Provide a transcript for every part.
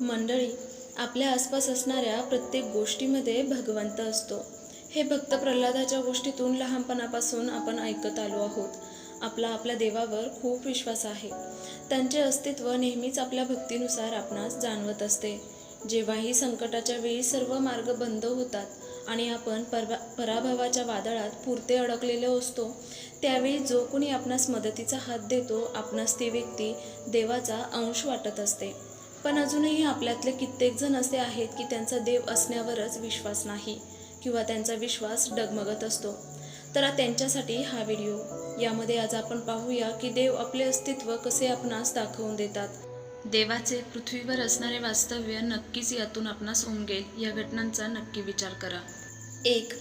मंडळी आपल्या आसपास असणाऱ्या प्रत्येक गोष्टीमध्ये भगवंत असतो. हे भक्त प्रल्हादाच्या गोष्टीतून लहानपणापासून आपण ऐकत आलो आहोत. आपला आपल्या देवावर खूप विश्वास आहे. त्यांचे अस्तित्व नेहमीच आपल्या भक्तीनुसार आपणास जाणवत असते. जेव्हाही संकटाच्या वेळी सर्व मार्ग बंद होतात आणि आपण परवा पराभवाच्या वादळात पुरते अडकलेले असतो त्यावेळी जो कोणी आपणास मदतीचा हात देतो आपणास ती व्यक्ती देवाचा अंश वाटत असते. पण अजूनही आपल्यातले कित्येक जण असे आहेत की त्यांचा देव असण्यावरच विश्वास नाही किंवा त्यांचा विश्वास डगमगत असतो. तर त्यांच्यासाठी हा व्हिडिओ. यामध्ये आज आपण पाहूया की देव आपले अस्तित्व कसे आपणास दाखवून देतात. देवाचे पृथ्वीवर असणारे वास्तव्य नक्कीच यातून आपणास उमगेल. या घटनांचा नक्की विचार करा. एक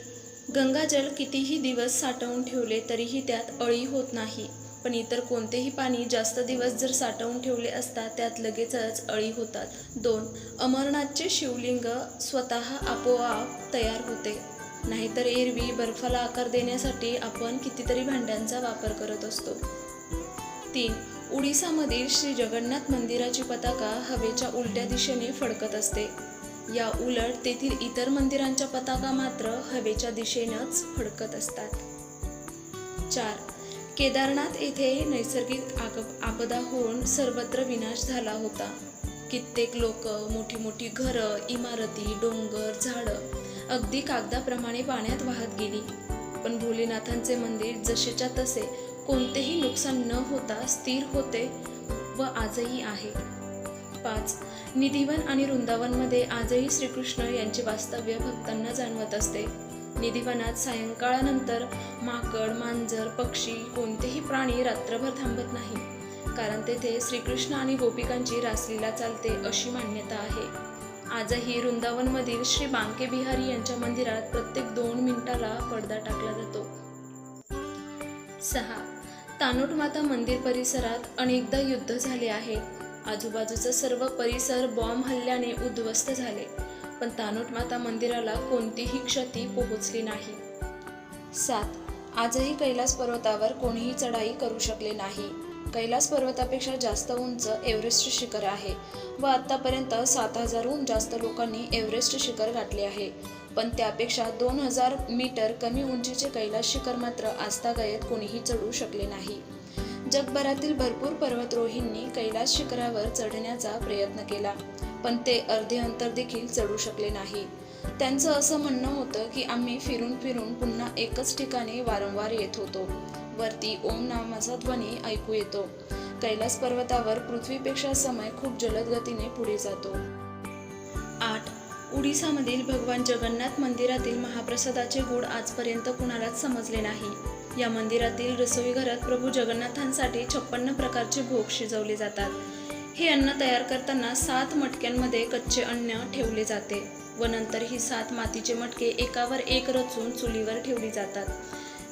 गंगाजल कितीही दिवस साठवून ठेवले तरीही त्यात अळी होत नाही. पण इतर कोणतेही पाणी जास्त दिवस जर साठवून ठेवले असता त्यात लगेचच अळी होतात. दोन अमरनाथचे शिवलिंग स्वतः आपोआप तयार होते. नाहीतर एरवी बर्फाला आकार देण्यासाठी आपण कितीतरी भांड्यांचा वापर करत असतो. तीन उडीसामधील श्री जगन्नाथ मंदिराची पताका हवेच्या उलट्या दिशेने फडकत असते. या उलट तेथील इतर मंदिरांच्या पताका मात्र हवेच्या दिशेनंच फडकत असतात. चार केदारनाथ येथे नैसर्गिक आग आपदा होऊन सर्वत्र विनाश झाला होता. कित्येक लोक मोठी मोठी घरं इमारती डोंगर झाडं अगदी कागदाप्रमाणे पाण्यात वाहत गेली. पण भोलेनाथांचे मंदिर जसेच्या तसे कोणतेही नुकसान न होता स्थिर होते व आजही आहे. पाच निधिवन आणि वृंदावनमध्ये आजही श्रीकृष्ण यांचे वास्तव्य भक्तांना जाणवत असते. निधीवनात सायंकाळानंतर माकड मांजर पक्षी कोणतेही प्राणी रात्रभर थांबत नाही. कारण तेथे श्रीकृष्ण आणि गोपिकांची रासलीला चालते अशी मान्यता आहे. आजही वृंदावनमधील श्री बांके बिहारी यांच्या मंदिरात प्रत्येक दोन मिनिटाला पडदा टाकला जातो. सहा. तानोट माता मंदिर परिसरात अनेकदा युद्ध झाले आहेत आजूबाजूचा सर्व परिसर बॉम्ब हल्ल्याने उद्ध्वस्त झाले. पण तानोट माता मंदिराला कोणतीही क्षती पोहोचली नाही. सात आजही कैलास पर्वतावर कोणीही चढाई करू शकले नाही. कैलास पर्वतापेक्षा जास्त उंच एव्हरेस्ट शिखर आहे व आतापर्यंत सात हजारहून जास्त लोकांनी एव्हरेस्ट शिखर गाठले आहे. पण त्यापेक्षा दोन हजार मीटर कमी उंचीचे कैलास शिखर मात्र आजतागायत कोणीही चढू शकले नाही. जगभरातील भरपूर पर्वतरोहींनी कैलास शिखरावर चढण्याचा प्रयत्न केला पण ते अर्धे अंतर देखील चढू शकले नाही. त्यांचं असं म्हणणं होतं की आम्ही फिरून फिरून पुन्हा एकच ठिकाणी वारंवार येत होतो. वरती ओम नामाचा ध्वनी ऐकू येतो. कैलास पर्वतावर पृथ्वीपेक्षा समय खूप जलद गतीने पुढे जातो. आठ. उडीसामधील भगवान जगन्नाथ मंदिरातील महाप्रसादाचे गुण आजपर्यंत कुणालाच समजले नाही. या मंदिरातील रसोईघरात प्रभू जगन्नाथांसाठी छप्पन्न प्रकारचे भोग शिजवले जातात. हे अन्न तयार करताना सात मटक्यांमध्ये कच्चे अन्न ठेवले जाते व नंतर ही सात मातीचे मटके एकावर एक रचून चुलीवर ठेवली जातात.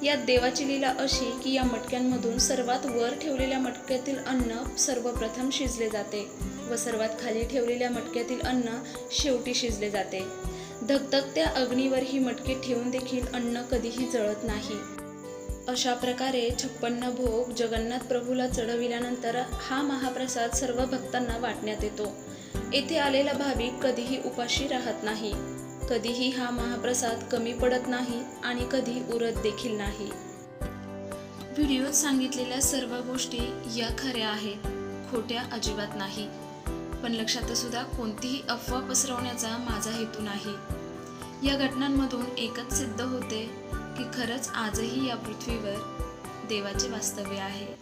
यात देवाची लीला अशी की या मटक्यांमधून सर्वात वर ठेवलेल्या मटक्यातील अन्न सर्वप्रथम शिजले जाते व सर्वात खाली ठेवलेल्या मटक्यातील अन्न शेवटी शिजले जाते. धगधगत्या अग्नीवर ही मटके ठेवून देखील अन्न कधीही जळत नाही. अशा प्रकारे छप्पन्न भोग जगन्नाथ प्रभूला चढविल्यानंतर हा महाप्रसाद सर्व भक्तांना वाटण्यात येतो. येथे आलेला भाविक कधीही उपाशी राहत नाही. कधीही हा महाप्रसाद कमी पडत नाही आणि कधी उरत देखील नाही. व्हिडिओत सांगितलेल्या सर्व गोष्टी या खऱ्या आहेत खोट्या अजिबात नाही. पण लक्षात सुद्धा कोणतीही अफवा पसरवण्याचा माझा हेतू नाही. या घटनांमधून एकच सिद्ध होते की खरंच आजही या पृथ्वीवर देवाचे वास्तव्य आहे.